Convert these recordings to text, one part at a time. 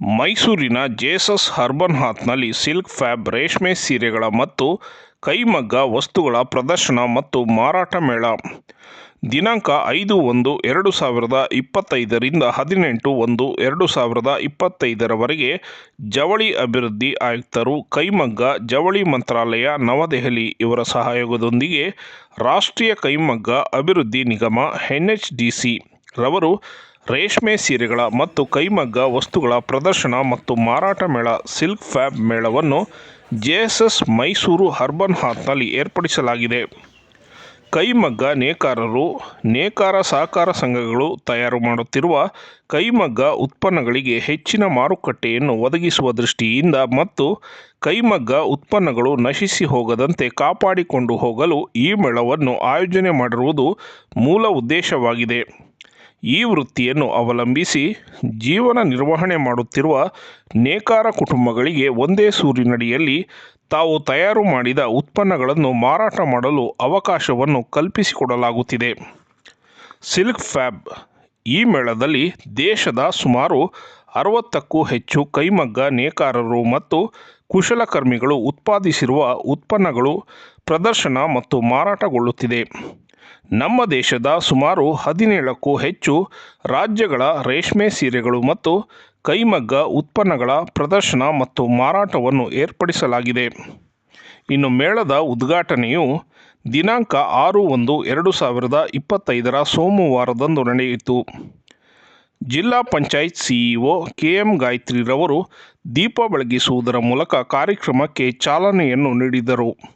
ಮೈಸೂರಿನ Jesus urban ಹಾತ್ನಲ್ಲಿ silk fab ರೇಷ್ಮೆ ಸೀರೆಗಳ ಮತ್ತು ಕೈಮಗ್ಗ ವಸ್ತುಗಳ ಪ್ರದರ್ಶನ ಮತ್ತು ಮಾರಾಟ ಮೇಳ. ದಿನಾಂಕ ಐದು ಒಂದು ಎರಡು ಸಾವಿರದ ಇಪ್ಪತ್ತೈದರಿಂದ ಹದಿನೆಂಟು ಒಂದು ಎರಡು ಸಾವಿರದ ಇಪ್ಪತ್ತೈದರವರೆಗೆ ಜವಳಿ ಅಭಿವೃದ್ಧಿ ಆಯುಕ್ತರು ಕೈಮಗ್ಗ ಜವಳಿ ಮಂತ್ರಾಲಯ ನವದೆಹಲಿ ಇವರ ಸಹಯೋಗದೊಂದಿಗೆ ರಾಷ್ಟ್ರೀಯ ಕೈಮಗ್ಗ ಅಭಿವೃದ್ಧಿ ನಿಗಮ ಎನ್ ಎಚ್ ಡಿ ಸಿ ರವರು ರೇಷ್ಮೆ ಸೀರೆಗಳ ಮತ್ತು ಕೈಮಗ್ಗ ವಸ್ತುಗಳ ಪ್ರದರ್ಶನ ಮತ್ತು ಮಾರಾಟ ಮೇಳ, ಸಿಲ್ಕ್ ಫ್ಯಾಬ್ ಮೇಳವನ್ನು ಜೆಎಸ್ಎಸ್ ಮೈಸೂರು ಅರ್ಬನ್ ಹಾತ್ನಲ್ಲಿ ಏರ್ಪಡಿಸಲಾಗಿದೆ. ಕೈಮಗ್ಗ ನೇಕಾರರು, ನೇಕಾರ ಸಹಕಾರ ಸಂಘಗಳು ತಯಾರು ಮಾಡುತ್ತಿರುವ ಕೈಮಗ್ಗ ಉತ್ಪನ್ನಗಳಿಗೆ ಹೆಚ್ಚಿನ ಮಾರುಕಟ್ಟೆಯನ್ನು ಒದಗಿಸುವ ದೃಷ್ಟಿಯಿಂದ ಮತ್ತು ಕೈಮಗ್ಗ ಉತ್ಪನ್ನಗಳು ನಶಿಸಿ ಹೋಗದಂತೆ ಕಾಪಾಡಿಕೊಂಡು ಹೋಗಲು ಈ ಮೇಳವನ್ನು ಆಯೋಜನೆ ಮಾಡಿರುವುದು ಮೂಲ ಉದ್ದೇಶವಾಗಿದೆ. ಈ ವೃತ್ತಿಯನ್ನು ಅವಲಂಬಿಸಿ ಜೀವನ ನಿರ್ವಹಣೆ ಮಾಡುತ್ತಿರುವ ನೇಕಾರ ಕುಟುಂಬಗಳಿಗೆ ಒಂದೇ ಸೂರಿನಡಿಯಲ್ಲಿ ತಾವು ತಯಾರು ಮಾಡಿದ ಉತ್ಪನ್ನಗಳನ್ನು ಮಾರಾಟ ಮಾಡಲು ಅವಕಾಶವನ್ನು ಕಲ್ಪಿಸಿಕೊಡಲಾಗುತ್ತಿದೆ. ಸಿಲ್ಕ್ ಫ್ಯಾಬ್ ಈ ಮೇಳದಲ್ಲಿ ದೇಶದ ಸುಮಾರು ಅರವತ್ತಕ್ಕೂ ಹೆಚ್ಚು ಕೈಮಗ್ಗ ನೇಕಾರರು ಮತ್ತು ಕುಶಲಕರ್ಮಿಗಳು ಉತ್ಪಾದಿಸಿರುವ ಉತ್ಪನ್ನಗಳು ಪ್ರದರ್ಶನ ಮತ್ತು ಮಾರಾಟಗೊಳ್ಳುತ್ತಿದೆ. ನಮ್ಮ ದೇಶದ ಸುಮಾರು ಹದಿನೇಳಕ್ಕೂ ಹೆಚ್ಚು ರಾಜ್ಯಗಳ ರೇಷ್ಮೆ ಸೀರೆಗಳು ಮತ್ತು ಕೈಮಗ್ಗ ಉತ್ಪನ್ನಗಳ ಪ್ರದರ್ಶನ ಮತ್ತು ಮಾರಾಟವನ್ನು ಏರ್ಪಡಿಸಲಾಗಿದೆ. ಇನ್ನು ಮೇಳದ ಉದ್ಘಾಟನೆಯು ದಿನಾಂಕ ಆರು ಒಂದು ಎರಡು ಸಾವಿರದ ಇಪ್ಪತ್ತೈದರ ಸೋಮವಾರದಂದು ನಡೆಯಿತು. ಜಿಲ್ಲಾ ಪಂಚಾಯತ್ ಸಿಇಒ ಕೆ ಎಂ ಗಾಯತ್ರಿರವರು ದೀಪ ಬೆಳಗಿಸುವುದರ ಮೂಲಕ ಕಾರ್ಯಕ್ರಮಕ್ಕೆ ಚಾಲನೆಯನ್ನು ನೀಡಿದರು.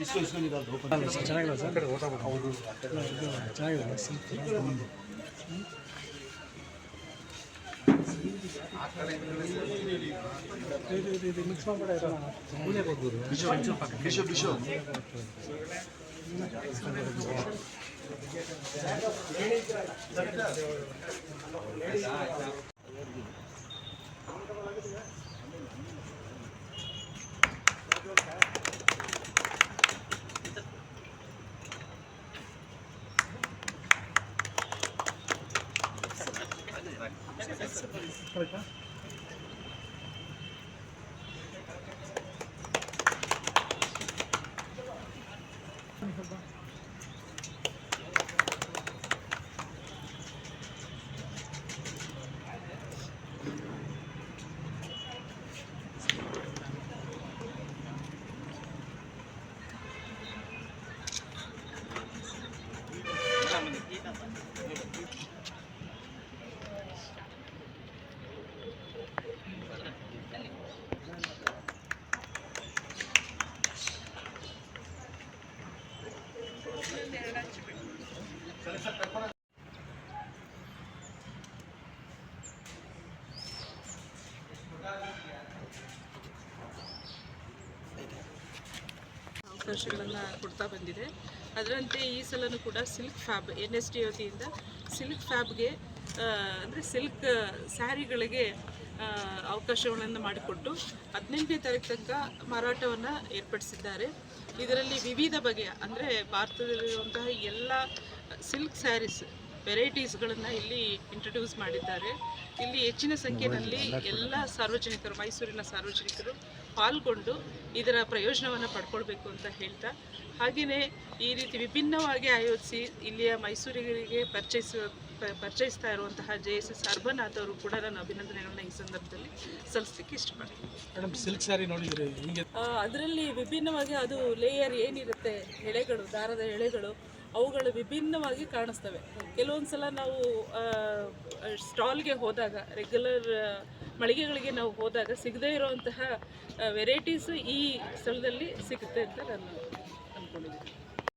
있어 있으니까 넣어. ಚೆನ್ನಾಗಿ ಬರ್ತದೆ ಕಡೆ ಓಟ ಹೌದು ಚೆನ್ನಾಗಿ ಬರ್ತದೆ ಮಿಕ್ಸ್ ಮಾಡ್ಬಿಡ ಬಿಶೋ ಬಿಶೋ ಬಿಶೋ 그럴까? 한번 ಅವಕಾಶಗಳನ್ನು ಕೊಡ್ತಾ ಬಂದಿದೆ. ಅದರಂತೆ ಈ ಸಲನೂ ಕೂಡ silk fab, N S D ವತಿಯಿಂದ ಸಿಲ್ಕ್ ಫ್ಯಾಬ್ಗೆ ಅಂದರೆ ಸಿಲ್ಕ್ ಸ್ಯಾರಿಗಳಿಗೆ ಅವಕಾಶಗಳನ್ನು ಮಾಡಿಕೊಟ್ಟು ಹದಿನೆಂಟನೇ ತಾರೀಕು ತನಕ ಮಾರಾಟವನ್ನು ಏರ್ಪಡಿಸಿದ್ದಾರೆ. ಇದರಲ್ಲಿ ವಿವಿಧ ಬಗೆಯ, ಅಂದರೆ ಭಾರತದಲ್ಲಿರುವಂತಹ ಎಲ್ಲ ಸಿಲ್ಕ್ ಸ್ಯಾರೀಸ್ ವೆರೈಟೀಸ್ಗಳನ್ನು ಇಲ್ಲಿ ಇಂಟ್ರೊಡ್ಯೂಸ್ ಮಾಡಿದ್ದಾರೆ. ಇಲ್ಲಿ ಹೆಚ್ಚಿನ ಸಂಖ್ಯೆಯಲ್ಲಿ ಎಲ್ಲ ಸಾರ್ವಜನಿಕರು ಮೈಸೂರಿನ ಸಾರ್ವಜನಿಕರು ಪಾಲ್ಗೊಂಡು ಇದರ ಪ್ರಯೋಜನವನ್ನು ಪಡ್ಕೊಳ್ಬೇಕು ಅಂತ ಹೇಳ್ತಾ ಹಾಗೆಯೇ ಈ ರೀತಿ ವಿಭಿನ್ನವಾಗಿ ಆಯೋಜಿಸಿ ಇಲ್ಲಿಯ ಮೈಸೂರಿಗರಿಗೆ ಪರಿಚಯಿಸ ಪರಿಚಯಿಸ್ತಾ ಇರುವಂತಹ ಜೆ ಎಸ್ ಎಸ್ ಅರ್ಬನ್ ಆದವರು ಕೂಡ ನಾನು ಅಭಿನಂದನೆಗಳನ್ನ ಈ ಸಂದರ್ಭದಲ್ಲಿ ಸಲ್ಲಿಸಲಿಕ್ಕೆ ಇಷ್ಟಪಡ್ತೀನಿ. ಮೇಡಮ್ ಸಿಲ್ಕ್ ಸ್ಯಾರಿ ನೋಡಿದ್ರೆ ಅದರಲ್ಲಿ ವಿಭಿನ್ನವಾಗಿ ಅದು ಲೇಯರ್ ಏನಿರುತ್ತೆ ಎಳೆಗಳು ದಾರದ ಎಳೆಗಳು ಅವುಗಳು ವಿಭಿನ್ನವಾಗಿ ಕಾಣಿಸ್ತವೆ. ಕೆಲವೊಂದು ಸಲ ನಾವು ಸ್ಟಾಲ್ಗೆ ಹೋದಾಗ, ರೆಗ್ಯುಲರ್ ಮಳಿಗೆಗಳಿಗೆ ನಾವು ಹೋದಾಗ ಸಿಗದೇ ಇರುವಂತಹ ವೆರೈಟೀಸು ಈ ಸ್ಥಳದಲ್ಲಿ ಸಿಗುತ್ತೆ ಅಂತ ನಾನು ಅಂದ್ಕೊಂಡಿದ್ದೀನಿ